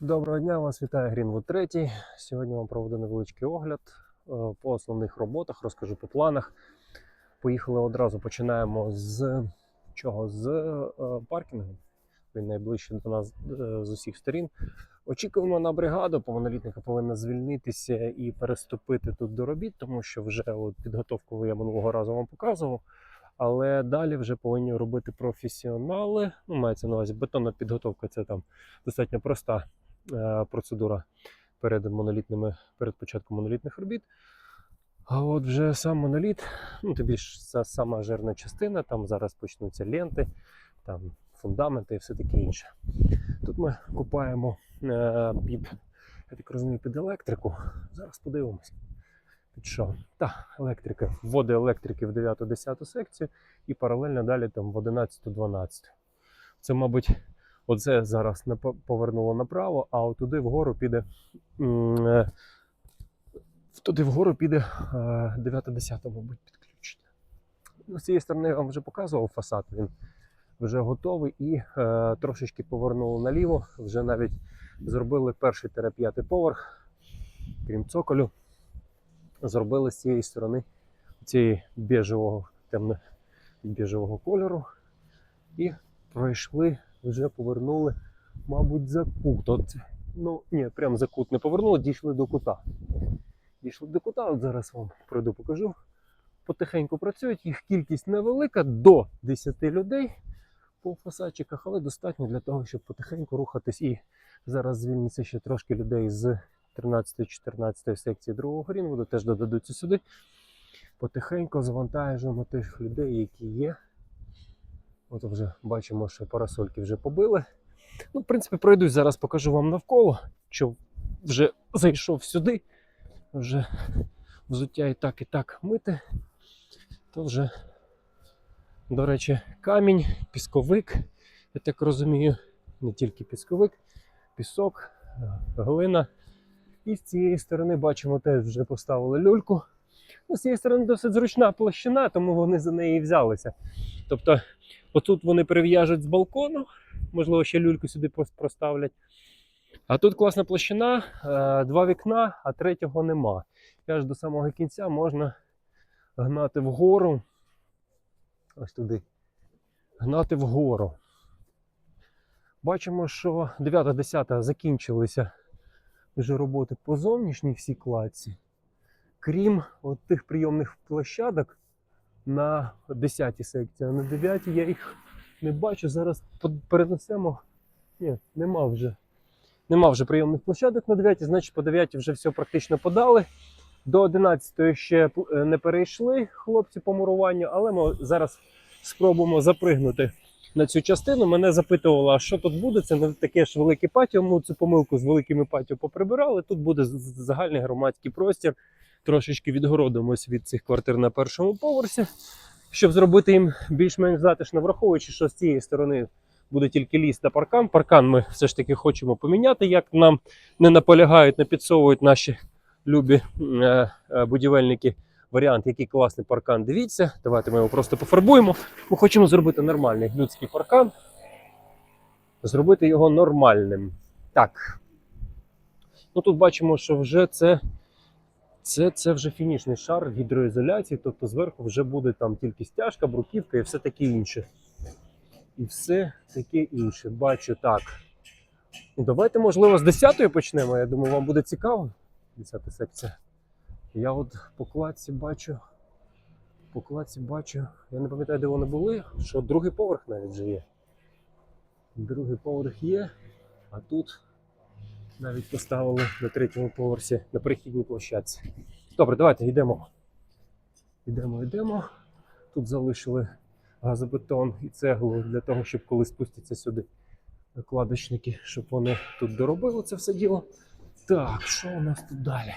Доброго дня, вас вітає Greenwood 3. Сьогодні вам проведу невеличкий огляд е, по основних роботах, розкажу по планах. Поїхали одразу. Починаємо з чого? З е, паркінгу. Він найближчий до нас е, з усіх сторін. Очікуємо на бригаду, повнолітника повинна звільнитися і переступити тут до робіт, тому що вже от підготовку я минулого разу вам показував. Але далі вже повинні робити професіонали. Ну, мається на увазі бетонна підготовка це там достатньо проста процедура перед монолітними, перед початком монолітних робіт. А от вже сам моноліт, ну тим більш це сама жирна частина, там зараз почнуться ленти, там фундаменти і все таке інше. Тут ми купаємо е, під, я так розумію, під електрику. Зараз подивимось. Під що? Так, електрика. Вводи електрики в 9-10 секцію і паралельно далі там в 11-12. Це, мабуть, Оце зараз повернуло направо, а от туди вгору піде. е, Туди вгору піде 9-10, мабуть, підключення. Ну, з цієї сторони я вам вже показував фасад, він вже готовий і е, трошечки повернули наліво. Вже навіть зробили перший п'ятий поверх, крім цоколю. Зробили з цієї сторони цієї біжевого, темно біжевого кольору. І пройшли вже повернули, мабуть, за кут. От, ну, ні, прям за кут не повернули, дійшли до кута. Дійшли до кута, от зараз вам пройду покажу. Потихеньку працюють, їх кількість невелика, до 10 людей по фасадчиках, але достатньо для того, щоб потихеньку рухатись. І зараз звільниться ще трошки людей з 13-14 секції другого Грінвуду, теж додадуться сюди. Потихеньку завантажуємо тих людей, які є. От вже бачимо, що парасольки вже побили. Ну, в принципі, пройдусь, зараз покажу вам навколо, що вже зайшов сюди, вже взуття і так, і так мити. То вже, до речі, камінь, пісковик, я так розумію, не тільки пісковик, пісок, глина. І з цієї сторони бачимо, теж вже поставили люльку. Ну, з цієї сторони досить зручна площина, тому вони за неї взялися. Тобто, отут вони прив'яжуть з балкону, можливо, ще люльку сюди проставлять. А тут класна площина, е, два вікна, а третього нема. І аж до самого кінця можна гнати вгору. Ось туди. Гнати вгору. Бачимо, що 9-10 закінчилися вже роботи по зовнішній всій кладці. Крім от тих прийомних площадок на 10 секції, а на 9 я їх не бачу. Зараз перенесемо. Ні, нема вже. Нема вже прийомних площадок на 9, значить по 9 вже все практично подали. До 11 ще е, не перейшли хлопці по муруванню, але ми зараз спробуємо запригнути на цю частину. Мене запитували, а що тут буде? Це не таке ж велике патіо. Ми цю помилку з великими патіо поприбирали. Тут буде загальний громадський простір. Трошечки відгородимось від цих квартир на першому поверсі, щоб зробити їм більш-менш затишно, враховуючи, що з цієї сторони буде тільки ліс та паркан. Паркан ми все ж таки хочемо поміняти, як нам не наполягають, не підсовують наші любі е, е, будівельники. Варіант, який класний паркан. Дивіться, давайте ми його просто пофарбуємо. Ми хочемо зробити нормальний людський паркан. Зробити його нормальним. Так. Ну тут бачимо, що вже це, це, це вже фінішний шар гідроізоляції, тобто зверху вже буде там тільки стяжка, бруківка і все таке інше. І все таке інше. Бачу так. Ну, давайте, можливо, з 10-ї почнемо. Я думаю, вам буде цікаво. 10 секція. Я от по кладці бачу. По кладці бачу. Я не пам'ятаю, де вони були, що другий поверх навіть вже є. Другий поверх є, а тут навіть поставили на третьому поверсі на перехідній площадці. Добре, давайте йдемо. Йдемо, йдемо. Тут залишили газобетон і цеглу для того, щоб коли спустяться сюди кладочники, щоб вони тут доробили це все діло. Так, що у нас тут далі?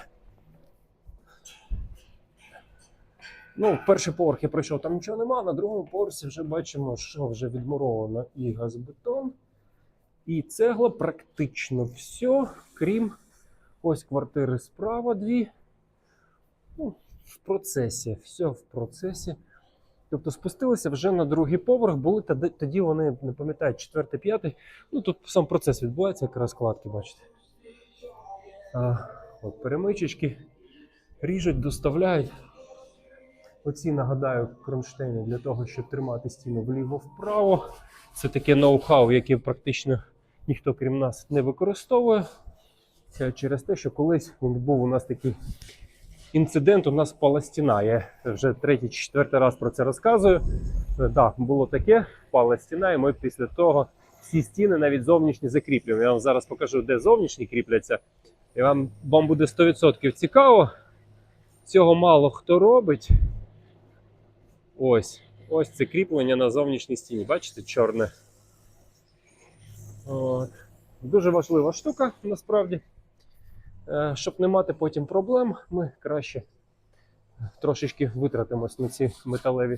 Ну, перший поверх я пройшов, там нічого нема. На другому поверсі вже бачимо, що вже відмуровано і газобетон, і цегла практично все, крім ось квартири справа дві. Ну, в процесі, все в процесі. Тобто спустилися вже на другий поверх, були тоді, вони, не пам'ятаю, четвертий, п'ятий. Ну тут сам процес відбувається, як розкладки, бачите. А, от перемичечки ріжуть, доставляють. Оці, нагадаю, кронштейни для того, щоб тримати стіну вліво-вправо. Це таке ноу-хау, яке практично ніхто крім нас не використовує. Це через те, що колись був у нас такий інцидент, у нас впала стіна. Я вже третій чи четвертий раз про це розказую. Так, да, було таке, впала стіна, і ми після того всі стіни, навіть зовнішні, закріплюємо. Я вам зараз покажу, де зовнішні кріпляться. І вам, вам буде 100% цікаво. Цього мало хто робить. Ось. Ось це кріплення на зовнішній стіні. Бачите, чорне. Дуже важлива штука насправді. Е, Щоб не мати потім проблем, ми краще трошечки витратимось на ці металеві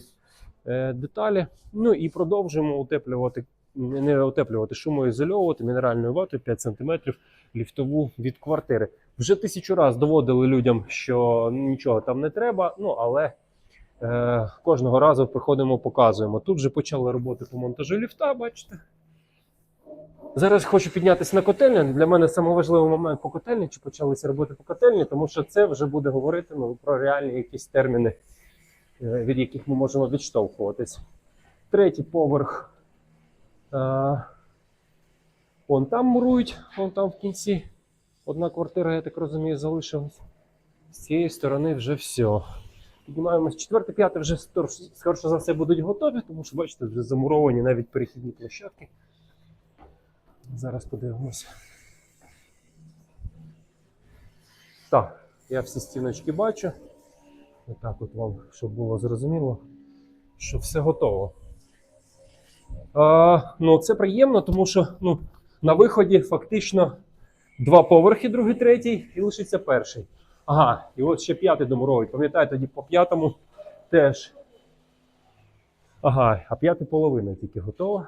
е, деталі. Ну і продовжуємо утеплювати, не утеплювати, шумоізольовувати мінеральною ватою 5 см ліфтову від квартири. Вже тисячу разів доводили людям, що нічого там не треба, ну але е, кожного разу приходимо, показуємо. Тут вже почали роботи по монтажу ліфта, бачите. Зараз хочу піднятися на котельню. Для мене найважливий момент по котельні, чи почалися роботи по котельні, тому що це вже буде говорити ну, про реальні якісь терміни, е, від яких ми можемо відштовхуватись. Третій поверх. Е, вон там мурують, вон там в кінці. Одна квартира, я так розумію, залишилась. З цієї сторони вже все. Піднімаємось. Четверте, п'яте вже скорше за все будуть готові, тому що, бачите, вже замуровані навіть перехідні площадки. Зараз подивимося. Так, я всі стіночки бачу. Отак от вам, щоб було зрозуміло, що все готово. А, ну, це приємно, тому що ну, на виході фактично два поверхи, другий, третій, і лишиться перший. Ага, і от ще п'ятий домуровий. Пам'ятаєте, тоді по п'ятому теж. Ага, а п'ятий половина тільки готова.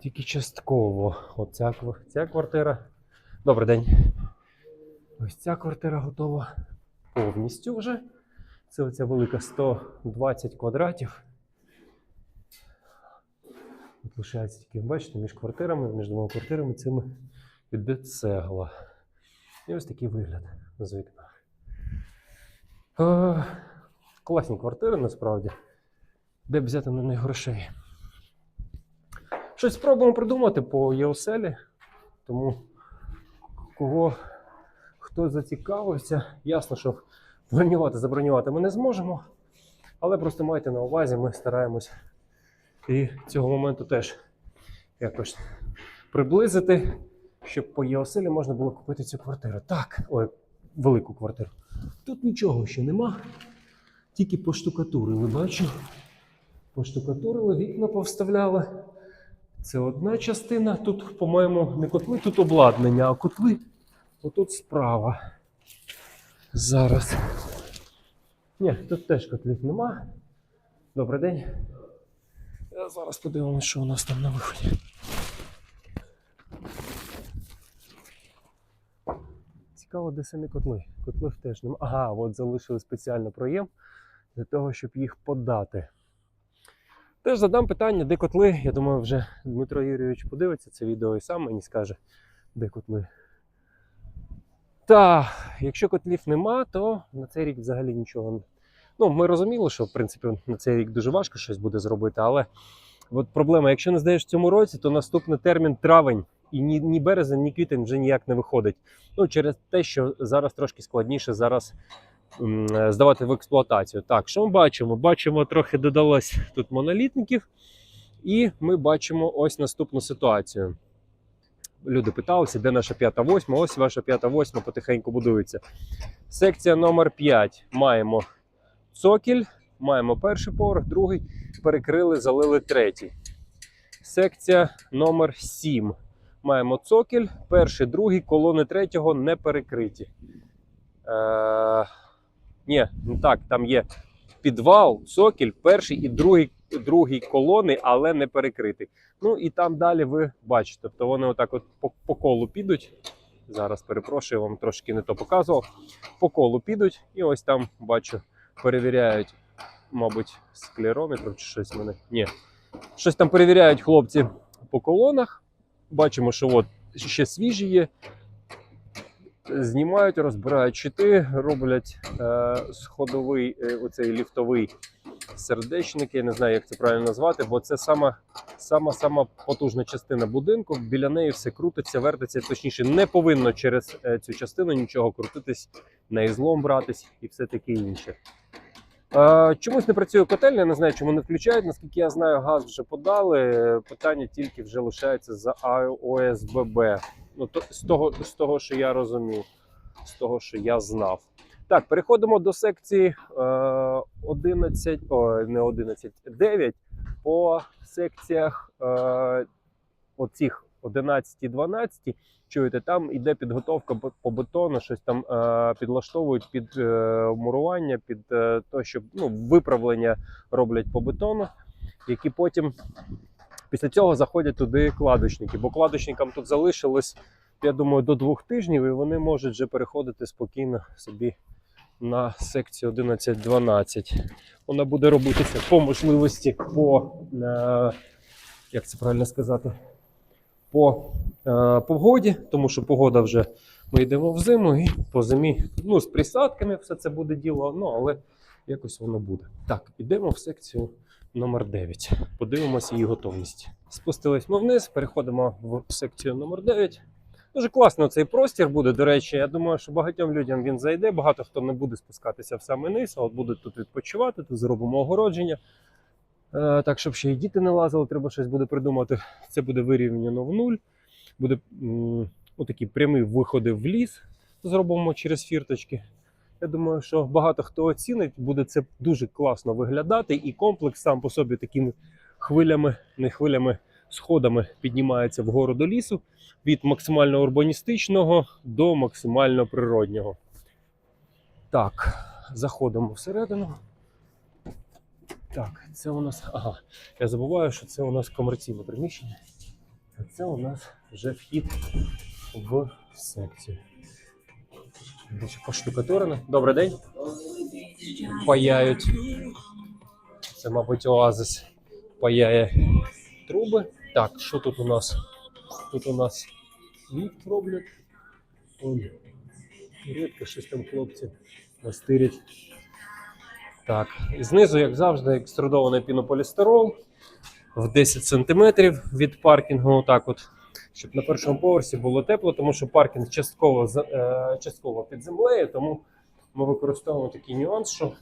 Тільки частково. Оця ця квартира. Добрий день. Ось ця квартира готова повністю вже. Це оця велика 120 квадратів. От лишається тільки, бачите, між квартирами, між двома квартирами цими іде цегла. І ось такий вигляд з вікна. Е, класні квартири насправді. Де б взяти на них грошей? Щось спробуємо придумати по ЄОСЕЛі. Тому кого хто зацікавився, ясно, що бронювати, забронювати ми не зможемо. Але просто майте на увазі, ми стараємось і цього моменту теж якось приблизити, щоб по ЄОСЕЛі можна було купити цю квартиру. Так, ой, велику квартиру. Тут нічого ще нема, тільки поштукатурили, бачу. Поштукатурили, вікна повставляли. Це одна частина. Тут, по-моєму, не котли, тут обладнання, а котли отут справа. Зараз. Ні, тут теж котлів нема. Добрий день. Я зараз подивимося, що у нас там на виході. Цікаво, де самі котли. Котлів теж нема. Ага, от залишили спеціально проєм для того, щоб їх подати. Теж задам питання, де котли. Я думаю, вже Дмитро Юрійович подивиться це відео і сам мені скаже, де котли. Та, якщо котлів нема, то на цей рік взагалі нічого. Ну, ми розуміли, що в принципі на цей рік дуже важко щось буде зробити, але от проблема, якщо не здаєш в цьому році, то наступний термін травень. І ні, ні березень, ні квітень вже ніяк не виходить. Ну, через те, що зараз трошки складніше зараз здавати в експлуатацію. Так, що ми бачимо? Бачимо, трохи додалось тут монолітників, і ми бачимо ось наступну ситуацію. Люди питалися, де наша п'ята восьма. Ось ваша п'ята восьма потихеньку будується. Секція номер 5. Маємо цокіль, маємо перший поверх, другий, перекрили, залили третій. Секція номер 7. Маємо цокіль, перший, другий, колони третього не перекриті. Е, ні, не так, там є підвал, цокіль, перший і другий, другий колони, але не перекритий. Ну і там далі ви бачите, тобто вони отак от по, по колу підуть. Зараз перепрошую, вам трошки не то показував. По колу підуть, і ось там бачу, перевіряють мабуть, склерометром чи щось мене. Ні. Щось там перевіряють хлопці по колонах. Бачимо, що от ще свіжі є. Знімають, розбирають щити, роблять е, сходовий, е, оцей ліфтовий сердечник, я не знаю, як це правильно назвати, бо це сама, сама, сама потужна частина будинку. Біля неї все крутиться, вертиться. Точніше, не повинно через е, цю частину нічого крутитись, на ізлом братись і все таке інше. Е, чомусь не працює котельня, не знаю, чому не включають. Наскільки я знаю, газ вже подали. Питання тільки вже лишається за ОСББ. Ну, то, з, того, з того, що я розумів, з того, що я знав. Так, переходимо до секції е, 11, о, не 11, 9 по секціях е, оцих 11 і 12. Чуєте, там іде підготовка по- бетону, щось там е, підлаштовують під е, мурування, під е, те, щоб ну, виправлення роблять по бетону, які потім після цього заходять туди кладочники. Бо кладочникам тут залишилось, я думаю, до двох тижнів, і вони можуть вже переходити спокійно собі на секцію 11-12. Вона буде робитися по можливості, по е, як це правильно сказати, по е, погоді, тому що погода вже ми йдемо в зиму і по зимі, ну, з присадками все це буде діло, ну але якось воно буде. Так, ідемо в секцію номер 9. Подивимося її готовність. Спустились ми вниз, переходимо в секцію номер 9. Дуже класно цей простір буде. До речі, я думаю, що багатьом людям він зайде. Багато хто не буде спускатися в самий низ, а от будуть тут відпочивати, тут зробимо огородження. Е, так, щоб ще й діти не лазили, треба щось буде придумати. Це буде вирівняно в нуль. Буде отакі прямі виходи в ліс. Зробимо через фірточки. Я думаю, що багато хто оцінить, буде це дуже класно виглядати, і комплекс сам по собі такими хвилями, не хвилями, сходами піднімається вгору до лісу від максимально урбаністичного до максимально природнього. Так, заходимо всередину. Так, це у нас. Ага, я забуваю, що це у нас комерційне приміщення. А це у нас вже вхід в секцію. Поштукатурено. Добрий день. Паяють. Це, мабуть, оазис паяє труби. Так, що тут у нас? Тут у нас ліфт роблять. Он, рідко щось там хлопці настирять. Так, і знизу, як завжди, екструдований пінополістирол в 10 см від паркінгу. Отак от, щоб на першому поверсі було тепло, тому що паркінг частково, е, частково під землею, тому ми використовуємо такий нюанс, що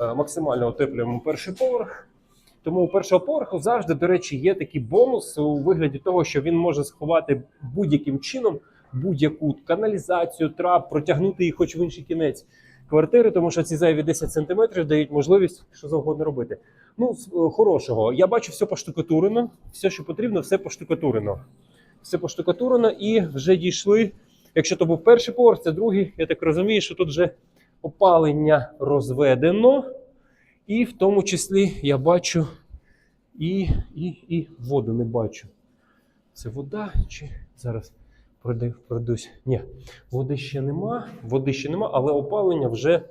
е, максимально утеплюємо перший поверх. Тому у першого поверху завжди, до речі, є такий бонус у вигляді того, що він може сховати будь-яким чином будь-яку каналізацію, трап, протягнути їх хоч в інший кінець квартири, тому що ці зайві 10 см дають можливість що завгодно робити. Ну, е, хорошого. Я бачу все поштукатурено, все, що потрібно, все поштукатурено. Все поштукатурено і вже дійшли. Якщо то був перший поверх, це другий. Я так розумію, що тут вже опалення розведено. І в тому числі я бачу і, і, і воду не бачу. Це вода чи зараз пройдусь? Ні, води ще нема, води ще нема, але опалення вже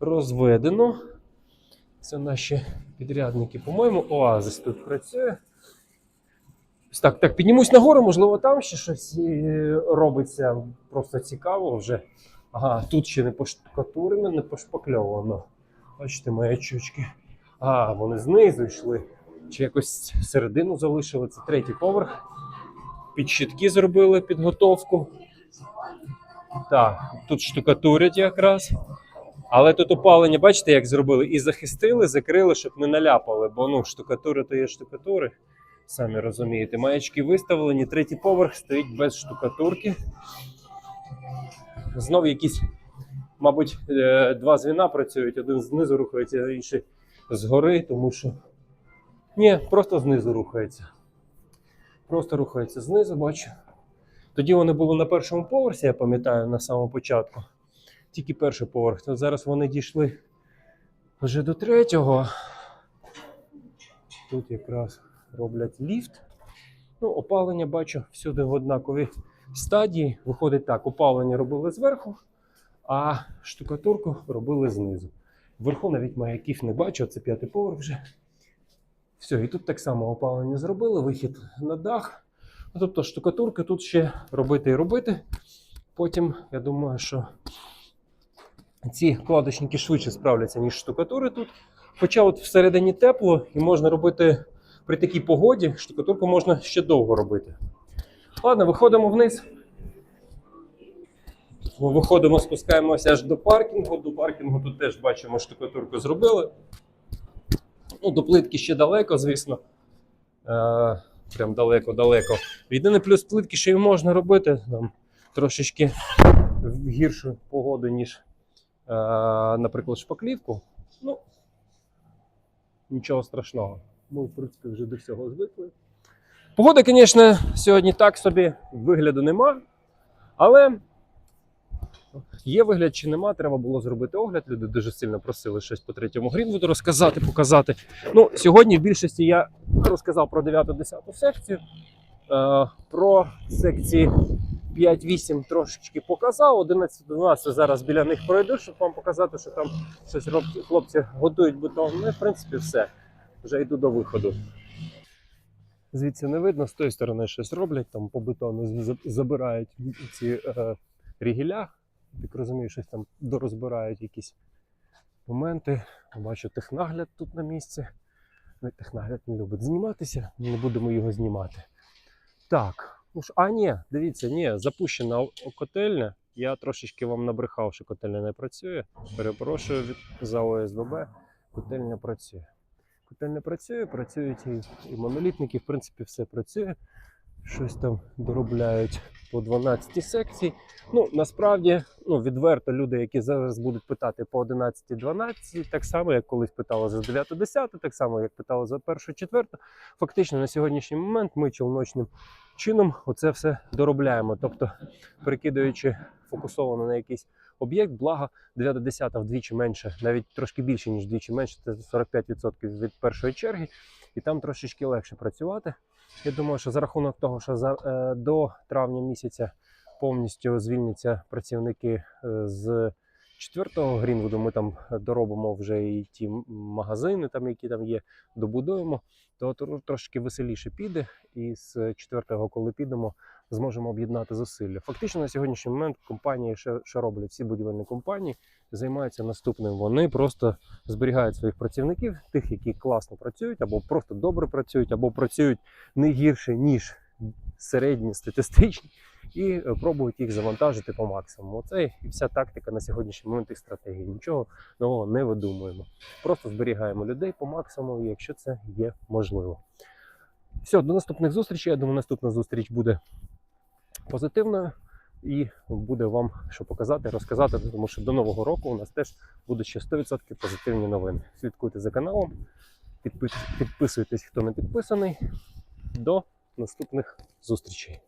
розведено. Це наші підрядники. По-моєму, оазис тут працює. Так, так, піднімусь нагору, можливо, там ще щось е, робиться. Просто цікаво вже. Ага, тут ще не поштукатурено, не пошпакльовано. Бачите, маячочки. А, вони знизу йшли. Чи якось середину залишили. Це третій поверх. Під щитки зробили підготовку. Так, тут штукатурять якраз. Але тут опалення, бачите, як зробили? І захистили, закрили, щоб не наляпали. Бо ну, штукатури то є штукатури. Самі розумієте. Маячки виставлені, третій поверх стоїть без штукатурки. Знов якісь, мабуть, е, два звіна працюють, один знизу рухається, інший згори, тому що. Ні, просто знизу рухається. Просто рухається знизу, бачу. Тоді вони були на першому поверсі, я пам'ятаю, на самому початку. Тільки перший поверх. То зараз вони дійшли вже до третього. Тут якраз роблять ліфт. Ну, опалення бачу всюди в однаковій стадії. Виходить так: опалення робили зверху, а штукатурку робили знизу. Вверху навіть маяків не бачу, це п'ятий поверх вже. Все, і тут так само опалення зробили, вихід на дах. Ну, тобто штукатурки тут ще робити і робити. Потім, я думаю, що ці кладочники швидше справляться, ніж штукатури тут. Хоча от всередині тепло і можна робити при такій погоді, штукатурку можна ще довго робити. Ладно, виходимо вниз. Виходимо, спускаємося аж до паркінгу. До паркінгу тут теж бачимо, штукатурку зробили. Ну, до плитки ще далеко, звісно. Е, прям далеко-далеко. Єдиний плюс плитки, що її можна робити там, трошечки в гіршу погоду, ніж, е, наприклад, шпаклівку. Ну, нічого страшного. Ми, в принципі, вже до всього звикли. Погода, звісно, сьогодні так собі вигляду нема, але є вигляд чи нема, треба було зробити огляд. Люди дуже сильно просили щось по третьому Грінвуду розказати, показати. Ну, сьогодні в більшості я розказав про 9-10 секцію. Е, про секції 5-8 трошечки показав. 11-12 зараз біля них пройду, щоб вам показати, що там щось хлопці готують бетон. Ну, в принципі, все. Вже йду до виходу. Звідси не видно, з тої сторони щось роблять, там по бетону забирають ці е, рігіля. Так розумію, щось там дорозбирають якісь моменти. Бачу технагляд тут на місці. Технагляд не любить зніматися, не будемо його знімати. Так, ну ж, а ні, дивіться, ні, запущена котельня. Я трошечки вам набрехав, що котельня не працює. Перепрошую від за ОСББ. Котельня працює. Котельня працює, працюють і, і монолітники, в принципі, все працює. Щось там доробляють по 12 секцій. Ну, насправді, ну, відверто люди, які зараз будуть питати по 11-12, так само, як колись питали за 9-10, так само, як питали за 1-4. Фактично на сьогоднішній момент ми челночним чином оце все доробляємо. Тобто, перекидаючи фокусовано на якийсь об'єкт, благо 9-10 вдвічі менше, навіть трошки більше, ніж вдвічі менше, це 45% від першої черги, і там трошечки легше працювати. Я думаю, що за рахунок того, що за, е, до травня місяця повністю звільняться працівники з з четвертого Грінвуду. Ми там доробимо вже і ті магазини, там, які там є, добудуємо, то трошки веселіше піде. І з четвертого, коли підемо, зможемо об'єднати зусилля. Фактично на сьогоднішній момент компанії, що, роблять всі будівельні компанії, займаються наступним. Вони просто зберігають своїх працівників, тих, які класно працюють, або просто добре працюють, або працюють не гірше, ніж середні статистичні, і е, пробують їх завантажити по максимуму. Оце і вся тактика на сьогоднішній момент і стратегії. Нічого нового не видумуємо. Просто зберігаємо людей по максимуму, якщо це є можливо. Все, до наступних зустрічей. Я думаю, наступна зустріч буде позитивною і буде вам що показати, розказати, тому що до нового року у нас теж будуть ще 100% позитивні новини. Слідкуйте за каналом, підпис- підписуйтесь, хто не підписаний. До наступних зустрічей.